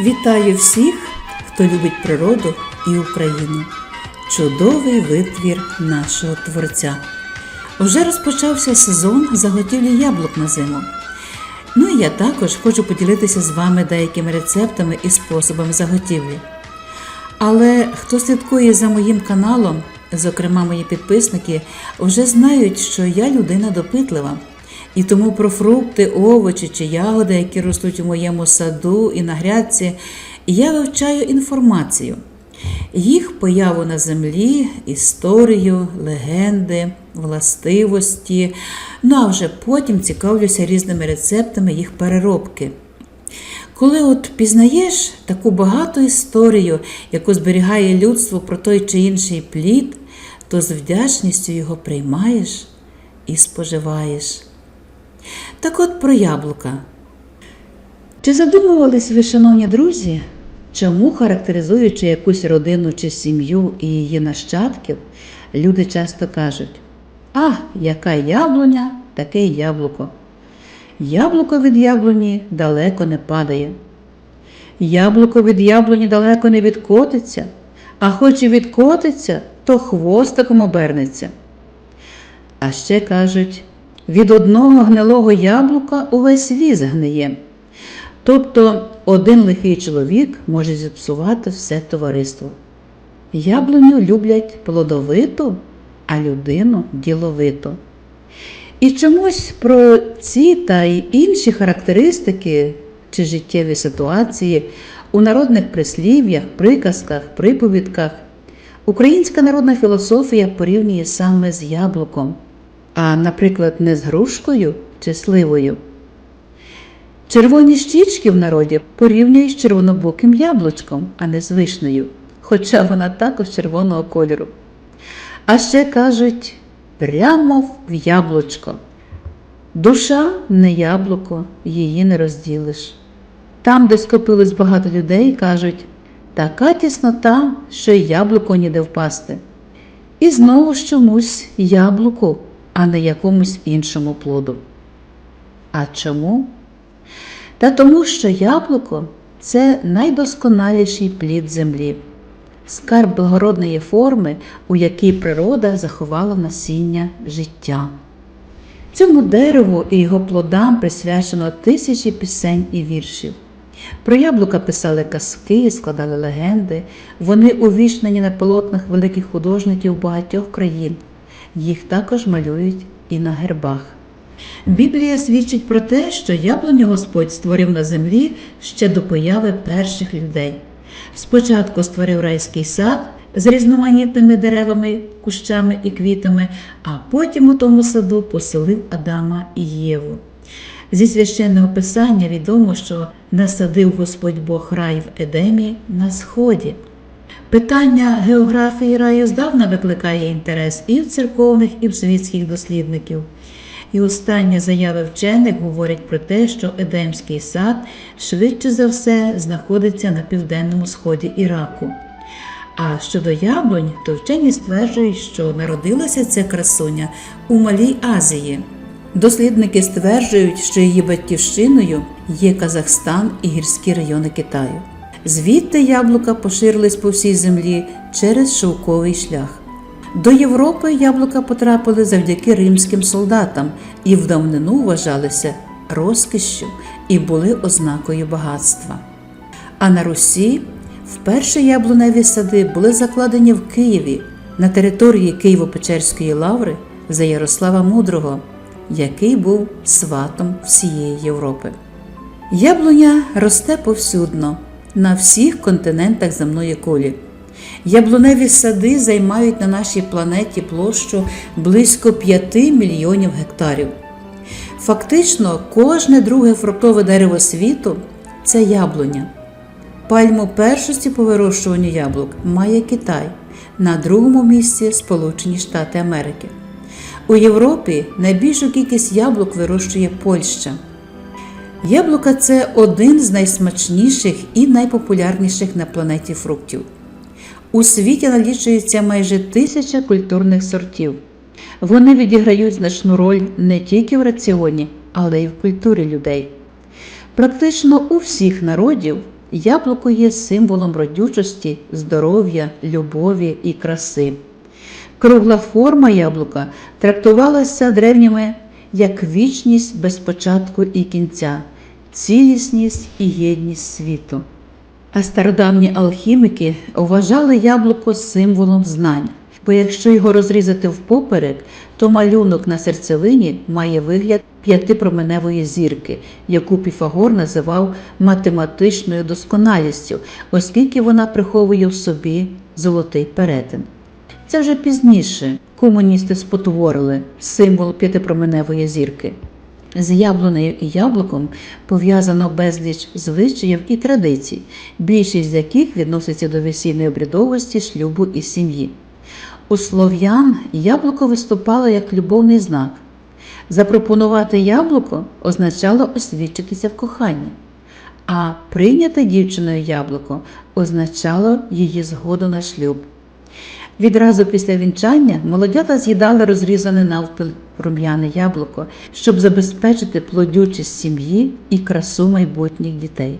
Вітаю всіх, хто любить природу і Україну. Чудовий витвір нашого Творця. Вже розпочався сезон заготівлі яблук на зиму. Ну і я також хочу поділитися з вами деякими рецептами і способами заготівлі. Але хто слідкує за моїм каналом, зокрема мої підписники, вже знають, що я людина допитлива. І тому про фрукти, овочі чи ягоди, які ростуть у моєму саду і на грядці, я вивчаю інформацію, їх появу на землі, історію, легенди, властивості. Ну а вже потім цікавлюся різними рецептами їх переробки. Коли от пізнаєш таку багату історію, яку зберігає людство про той чи інший плід, то з вдячністю його приймаєш і споживаєш. Так от про яблука. Чи задумувались ви, шановні друзі, чому, характеризуючи якусь родину чи сім'ю і її нащадків, люди часто кажуть: А, яка яблуня, таке яблуко. Яблуко від яблуні далеко не падає. Яблуко від яблуні далеко не відкотиться, а хоч і відкотиться, то хвостиком обернеться. А ще кажуть, від одного гнилого яблука увесь ліс гниє. Тобто один лихий чоловік може зіпсувати все товариство. Яблуню люблять плодовиту, а людину діловиту. І чомусь про ці та й інші характеристики чи життєві ситуації у народних прислів'ях, приказках, приповідках українська народна філософія порівнює саме з яблуком, а, наприклад, не з грушкою чи сливою. Червоні щічки в народі порівнюють з червонобоким яблучком, а не з вишнею, хоча вона також червоного кольору. А ще кажуть прямо в яблучко. Душа не яблуко, її не розділиш. Там, де скопилось багато людей, кажуть, така тіснота, що й яблуко ніде впасти. І знову ж чомусь яблуку, а не якомусь іншому плоду. А чому? Та тому, що яблуко це найдосконаліший плід землі, скарб благородної форми, у якій природа заховала насіння життя. Цьому дереву і його плодам присвячено тисячі пісень і віршів. Про яблука писали казки, складали легенди, вони увічнені на полотнах великих художників багатьох країн. Їх також малюють і на гербах. Біблія свідчить про те, що яблуню Господь створив на землі ще до появи перших людей. Спочатку створив райський сад з різноманітними деревами, кущами і квітами, а потім у тому саду поселив Адама і Єву. Зі священного писання відомо, що насадив Господь Бог рай в Едемі на сході. Питання географії раю здавна викликає інтерес і в церковних, і в світських дослідників. І останні заяви вчених говорять про те, що Едемський сад швидше за все знаходиться на південному сході Іраку. А щодо яблунь, то вчені стверджують, що народилася ця красуня у Малій Азії. Дослідники стверджують, що її батьківщиною є Казахстан і гірські райони Китаю. Звідти яблука поширились по всій землі через шовковий шлях. До Європи яблука потрапили завдяки римським солдатам і в давнину вважалися розкішшю і були ознакою багатства. А на Русі вперше яблуневі сади були закладені в Києві на території Києво-Печерської лаври за Ярослава Мудрого, який був сватом всієї Європи. Яблуня росте повсюдно на всіх континентах земної кулі. Яблуневі сади займають на нашій планеті площу близько 5 мільйонів гектарів. Фактично, кожне друге фруктове дерево світу це яблуня. Пальму першості по вирощуванню яблук має Китай, на другому місці Сполучені Штати Америки. У Європі найбільшу кількість яблук вирощує Польща. Яблука це один з найсмачніших і найпопулярніших на планеті фруктів. У світі налічується майже тисяча культурних сортів. Вони відіграють значну роль не тільки в раціоні, але й в культурі людей. Практично у всіх народів яблуко є символом родючості, здоров'я, любові і краси. Кругла форма яблука трактувалася древніми як вічність без початку і кінця, цілісність і єдність світу. А стародавні алхіміки вважали яблуко символом знань, бо якщо його розрізати впоперек, то малюнок на серцевині має вигляд п'ятипроменевої зірки, яку Піфагор називав математичною досконалістю, оскільки вона приховує в собі золотий перетин. Це вже пізніше комуністи спотворили символ п'ятипроменевої зірки. З яблунею і яблуком пов'язано безліч звичаїв і традицій, більшість з яких відноситься до весільної обрядовості, шлюбу і сім'ї. У слов'ян яблуко виступало як любовний знак. Запропонувати яблуко означало освідчитися в коханні, а прийняти дівчиною яблуко означало її згоду на шлюб. Відразу після вінчання молодята з'їдали розрізане навпіл рум'яне яблуко, щоб забезпечити плодючість сім'ї і красу майбутніх дітей.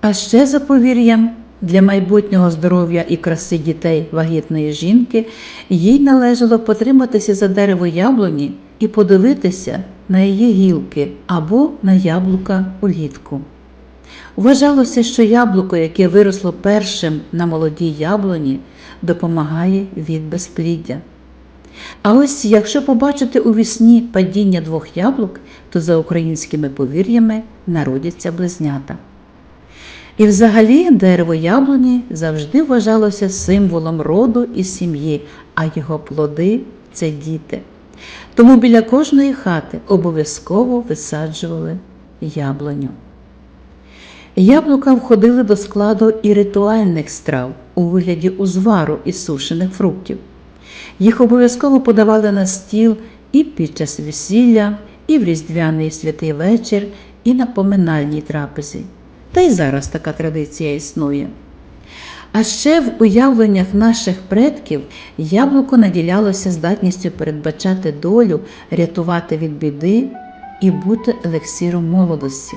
А ще за повір'ям, для майбутнього здоров'я і краси дітей вагітної жінки їй належало потриматися за дерево яблуні і подивитися на її гілки або на яблука улітку. Вважалося, що яблуко, яке виросло першим на молодій яблуні, допомагає від безпліддя. А ось якщо побачити у вісні падіння двох яблук, то за українськими повір'ями народяться близнята. І взагалі дерево яблуні завжди вважалося символом роду і сім'ї, а його плоди це діти. Тому біля кожної хати обов'язково висаджували яблуню. Яблука входили до складу і ритуальних страв у вигляді узвару із сушених фруктів. Їх обов'язково подавали на стіл і під час весілля, і в різдвяний святий вечір, і на поминальній трапезі. Та й зараз така традиція існує. А ще в уявленнях наших предків яблуко наділялося здатністю передбачати долю, рятувати від біди і бути елексіром молодості.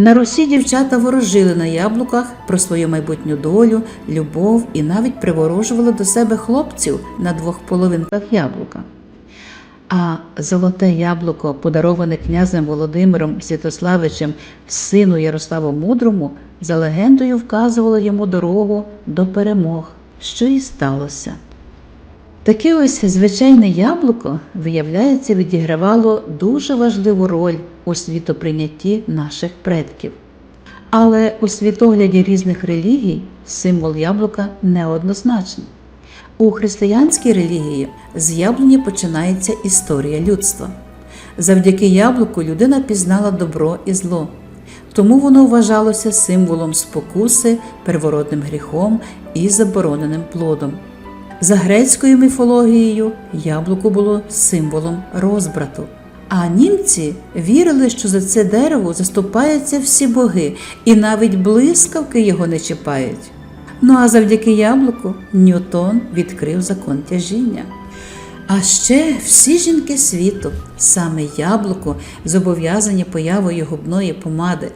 На Русі дівчата ворожили на яблуках про свою майбутню долю, любов і навіть приворожували до себе хлопців на двох половинках яблука. А золоте яблуко, подароване князем Володимиром Святославичем сину Ярославу Мудрому, за легендою вказувало йому дорогу до перемог, що і сталося. Таке ось звичайне яблуко, виявляється, відігравало дуже важливу роль у світоприйнятті наших предків. Але у світогляді різних релігій символ яблука неоднозначний. У християнській релігії з яблуні починається історія людства. Завдяки яблуку людина пізнала добро і зло, тому воно вважалося символом спокуси, первородним гріхом і забороненим плодом. За грецькою міфологією яблуко було символом розбрату. А німці вірили, що за це дерево заступаються всі боги, і навіть блискавки його не чіпають. Ну а завдяки яблуку Ньютон відкрив закон тяжіння. А ще всі жінки світу, саме яблуко, зобов'язані появою губної помади.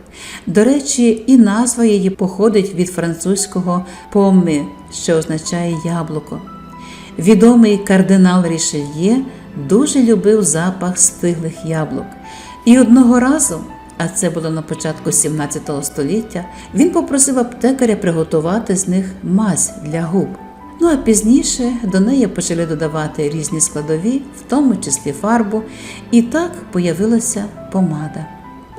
До речі, і назва її походить від французького помми, що означає яблуко. Відомий кардинал Рішельє дуже любив запах стиглих яблук. І одного разу, а це було на початку 17 століття, він попросив аптекаря приготувати з них мазь для губ. Ну а пізніше до неї почали додавати різні складові, в тому числі фарбу, і так появилася помада.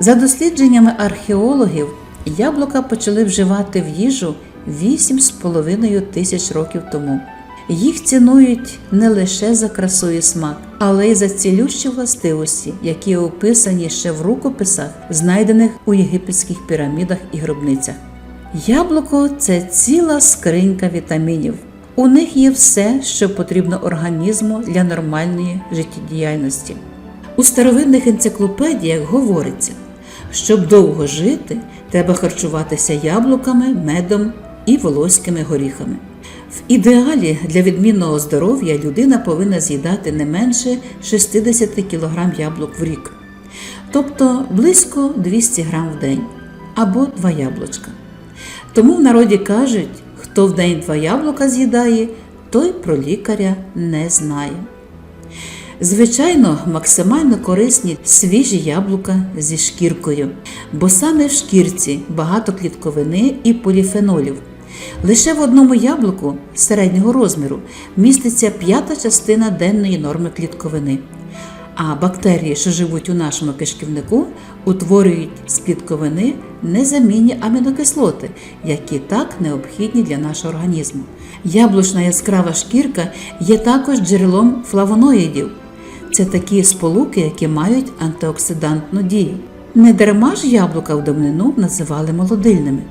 За дослідженнями археологів, яблука почали вживати в їжу 8,5 тисяч років тому. Їх цінують не лише за красу і смак, але й за цілющі властивості, які описані ще в рукописах, знайдених у єгипетських пірамідах і гробницях. Яблуко це ціла скринька вітамінів. У них є все, що потрібно організму для нормальної життєдіяльності. У старовинних енциклопедіях говориться, щоб довго жити, треба харчуватися яблуками, медом і волоськими горіхами. В ідеалі для відмінного здоров'я людина повинна з'їдати не менше 60 кг яблук в рік, тобто близько 200 г в день або два яблучка. Тому в народі кажуть, хто в день два яблука з'їдає, той про лікаря не знає. Звичайно, максимально корисні свіжі яблука зі шкіркою, бо саме в шкірці багато клітковини і поліфенолів. Лише в одному яблуку середнього розміру міститься п'ята частина денної норми клітковини. А бактерії, що живуть у нашому кишківнику, утворюють з клітковини незамінні амінокислоти, які так необхідні для нашого організму. Яблучна яскрава шкірка є також джерелом флавоноїдів. Це такі сполуки, які мають антиоксидантну дію. Не дарма ж яблука в давнину називали молодильними.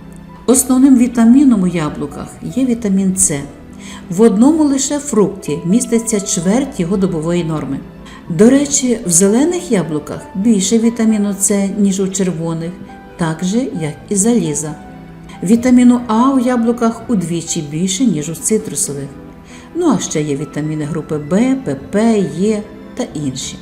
Основним вітаміном у яблуках є вітамін С. В одному лише фрукті міститься чверть його добової норми. До речі, в зелених яблуках більше вітаміну С, ніж у червоних, так же, як і заліза. Вітаміну А у яблуках удвічі більше, ніж у цитрусових. Ну а ще є вітаміни групи В, ПП, Е та інші.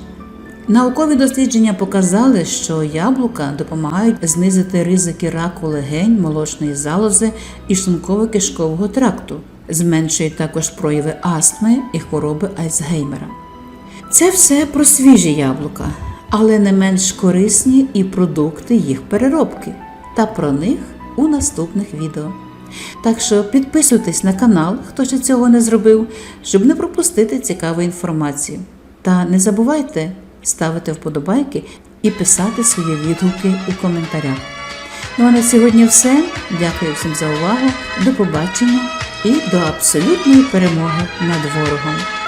Наукові дослідження показали, що яблука допомагають знизити ризики раку легень, молочної залози і шлунково-кишкового тракту, зменшують також прояви астми і хвороби Альцгеймера. Це все про свіжі яблука, але не менш корисні і продукти їх переробки. Та про них у наступних відео. Так що підписуйтесь на канал, хто ще цього не зробив, щоб не пропустити цікаву інформацію. Та не забувайте ставити вподобайки і писати свої відгуки у коментарях. Ну а на сьогодні все. Дякую всім за увагу. До побачення і до абсолютної перемоги над ворогом.